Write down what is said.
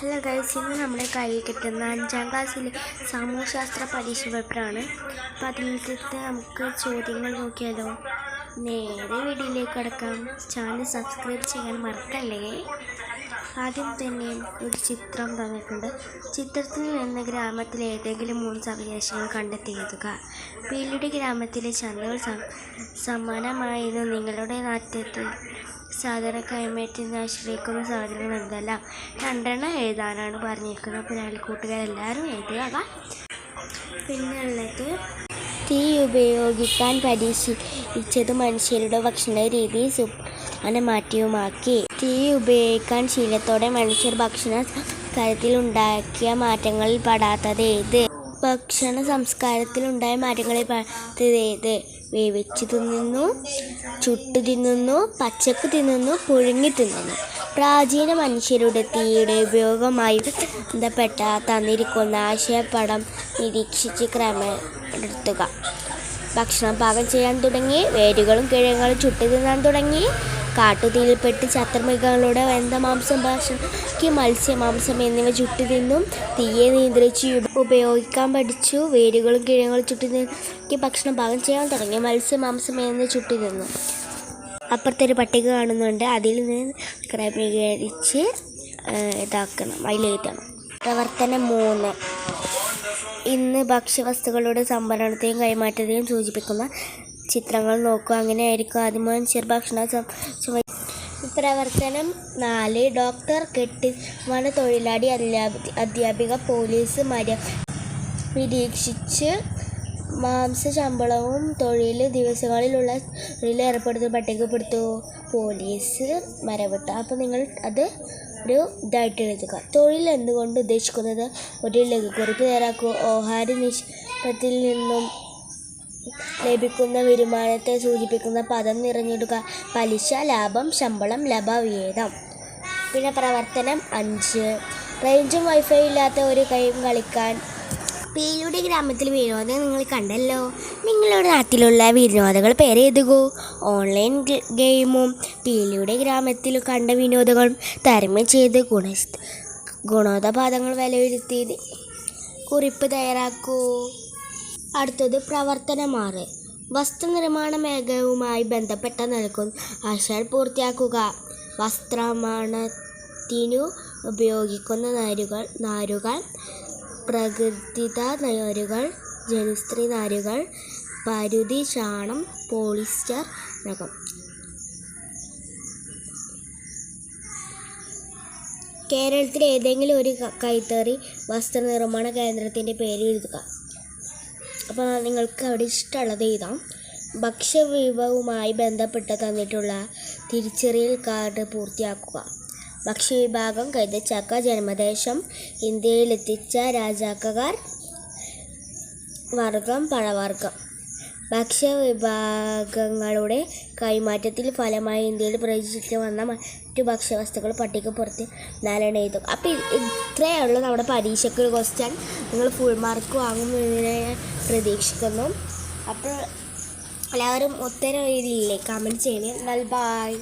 Hello guys ഇന്ന് നമ്മുടെ കയ്യിൽ കിട്ടുന്ന അഞ്ചാം ക്ലാസ്സിലെ സാമൂഹ്യശാസ്ത്ര പരീക്ഷ പേപ്പറാണ്. അപ്പം അതിൽ നിന്ന് നമുക്ക് ചോദ്യങ്ങൾ നോക്കിയാലോ? നേരെ വീഡിയോയിലേക്ക് കിടക്കാം. ചാനൽ സബ്സ്ക്രൈബ് ചെയ്യാൻ മറക്കല്ലേ? ആദ്യം തന്നെ ഒരു ചിത്രം തന്നിട്ടുണ്ട്. ചിത്രത്തിൽ നിന്ന് ഗ്രാമത്തിലെ ഏതെങ്കിലും മൂന്ന് സവിശേഷങ്ങൾ കണ്ടെത്തി എഴുതുക പീലിയുടെ ഗ്രാമത്തിലെ ചന്തകൾ സമാനമായിരുന്നു നിങ്ങളുടെ നാട്യത്തിൽ സാധാരണ കൈമാറ്റം ആശ്രയിക്കുന്ന സാധനങ്ങൾ എന്തെല്ലാം? രണ്ടെണ്ണം എഴുതാനാണ് പറഞ്ഞിരിക്കുന്നത്. അപ്പോൾ ഞങ്ങൾ കൂട്ടുകാരെല്ലാവരും എഴുതുക പിന്നെ ഉള്ളത് തീ ഉപയോഗിക്കാൻ പരീക്ഷിച്ചത് മനുഷ്യരുടെ ഭക്ഷണ രീതി സുപ്രധാന മാറ്റവുമാക്കി തീ ഉപയോഗിക്കാൻ ശീലത്തോടെ മനുഷ്യർ ഭക്ഷണ കാര്യത്തിൽ ഉണ്ടാക്കിയ മാറ്റങ്ങളിൽ പെടാത്തത് ഏത്? ഭക്ഷണ സംസ്കാരത്തിൽ ഉണ്ടായ മാറ്റങ്ങളിൽ വേവിച്ചു തിന്നുന്നു ചുട്ടു തിന്നുന്നു പച്ചക്ക് തിന്നുന്നു പുഴുങ്ങി തിന്നുന്നു. പ്രാചീന മനുഷ്യരുടെ തീയുടെ ഉപയോഗമായി ബന്ധപ്പെട്ട തന്നിരിക്കുന്ന ആശയപടം നിരീക്ഷിച്ച് ക്രമപ്പെടുത്തുക ഭക്ഷണം പാകം ചെയ്യാൻ തുടങ്ങി വേരുകളും കിഴങ്ങുകളും ചുട്ടു തിന്നാൻ തുടങ്ങി കാട്ടുതീയിൽപ്പെട്ട് ചത്രമൃഗങ്ങളുടെ വെന്ത മാംസം മത്സ്യമാംസം എന്നിവ ചുട്ടു തിന്നും തീയെ നിയന്ത്രിച്ച് ഉപയോഗിക്കാൻ പഠിച്ചു. വേരുകളും കിഴങ്ങുകളും ചുട്ടു തിന്നാക്കി ഭക്ഷണം പാകം ചെയ്യാൻ തുടങ്ങി. മത്സ്യമാംസം എന്നിവ ചുട്ടു തിന്നു അപ്പുറത്തൊരു പട്ടിക കാണുന്നുണ്ട്. അതിൽ നിന്ന് ക്രമീകരിച്ച് ഇതാക്കണം. അതിലെഴുതണം പ്രവർത്തനം മൂന്ന്. ഇന്ന് ഭക്ഷ്യവസ്തുക്കളുടെ സംഭരണത്തെയും കൈമാറ്റത്തെയും സൂചിപ്പിക്കുന്ന ചിത്രങ്ങൾ നോക്കുക. അങ്ങനെയായിരിക്കും ആദ്യം മനുഷ്യർ ഭക്ഷണ സം- ചുമ- പ്രവർത്തനം നാല്. ഡോക്ടർ കെട്ടി വന തൊഴിലാളി അധ്യാപി അധ്യാപിക പോലീസ് മര നിരീക്ഷിച്ച് മാംസ ശമ്പളവും തൊഴിൽ ദിവസങ്ങളിലുള്ള തൊഴിൽ ഏർപ്പെടുത്തുന്ന പട്ടികപ്പെടുത്തു. പോലീസ് മരവിട്ട. അപ്പോൾ നിങ്ങൾ അത് ഒരു ഇതായിട്ട് എഴുതുക. തൊഴിൽ എന്തുകൊണ്ട് ഉദ്ദേശിക്കുന്നത്? ഒരു ലഘുക്കുറിപ്പ് തയ്യാറാക്കുക. ഓഹാരി നിഷ്പത്തിൽ നിന്നും ലഭിക്കുന്ന വരുമാനത്തെ സൂചിപ്പിക്കുന്ന പദം നിറഞ്ഞിടുക. പലിശ ലാഭം ശമ്പളം ലഭവിഹിതം പിന്നെ പ്രവർത്തനം അഞ്ച്. റേഞ്ചും വൈഫൈ ഇല്ലാത്ത ഒരു കൈയും കളിക്കാൻ. പേരുടെ ഗ്രാമത്തിൽ വിനോദം നിങ്ങൾ കണ്ടല്ലോ. നിങ്ങളുടെ നാട്ടിലുള്ള വിനോദങ്ങൾ പേര് എഴുതുകൂ. ഓൺലൈൻ ഗെയിമും പീലിയുടെ ഗ്രാമത്തിൽ കണ്ട വിനോദങ്ങളും തരമ ചെയ്ത് ഗുണ ഗുണോദപാദങ്ങൾ വിലയിരുത്തി കുറിപ്പ് തയ്യാറാക്കൂ. അടുത്തത് പ്രവർത്തനമാറ്. വസ്ത്രനിർമ്മാണ മേഖലയുമായി ബന്ധപ്പെട്ട നൽകുന്ന ആശയം പൂർത്തിയാക്കുക. വസ്ത്രമാണത്തിനു ഉപയോഗിക്കുന്ന നാരുകൾ നാരുകൾ പ്രകൃതിത നാരുകൾ ജനുസ്ത്രീ നാരുകൾ പരുതി ചാണം പോളിസ്റ്റർ നഖം. കേരളത്തിലെ ഏതെങ്കിലും ഒരു കൈത്തറി വസ്ത്രനിർമ്മാണ കേന്ദ്രത്തിന്റെ പേര് എഴുതുക. അപ്പോൾ നിങ്ങൾക്ക് അവിടെ ഇഷ്ടമുള്ളത് എഴുതാം. ഭക്ഷ്യവിഭവവുമായി ബന്ധപ്പെട്ട് തന്നിട്ടുള്ള തിരിച്ചറിയൽ കാർഡ് പൂർത്തിയാക്കുക. ഭക്ഷ്യവിഭാഗം ചക്ക ജന്മദേശം ഇന്ത്യയിലെത്തിച്ച രാജാക്കകാർ വർഗം പഴവർഗം ഭക്ഷ്യവിഭാഗങ്ങളുടെ കൈമാറ്റത്തിൽ ഫലമായി ഇന്ത്യയിൽ പ്രചരിച്ചു വന്ന മറ്റു ഭക്ഷ്യവസ്തുക്കൾ പട്ടികപ്പെടുത്തി നാലെണ്ണം എഴുതും അപ്പോൾ ഇത്രയേ ഉള്ളൂ നമ്മുടെ പരീക്ഷയ്ക്ക് ക്വസ്റ്റ്യൻ നിങ്ങൾ ഫുൾ മാർക്ക് വാങ്ങുമെന്ന് പ്രതീക്ഷിക്കുന്നു. അപ്പോൾ എല്ലാവരും ഉത്തരം എഴുതിയില്ലേ കമന്റ് ചെയ്യണേ. എന്നാൽ ബായ്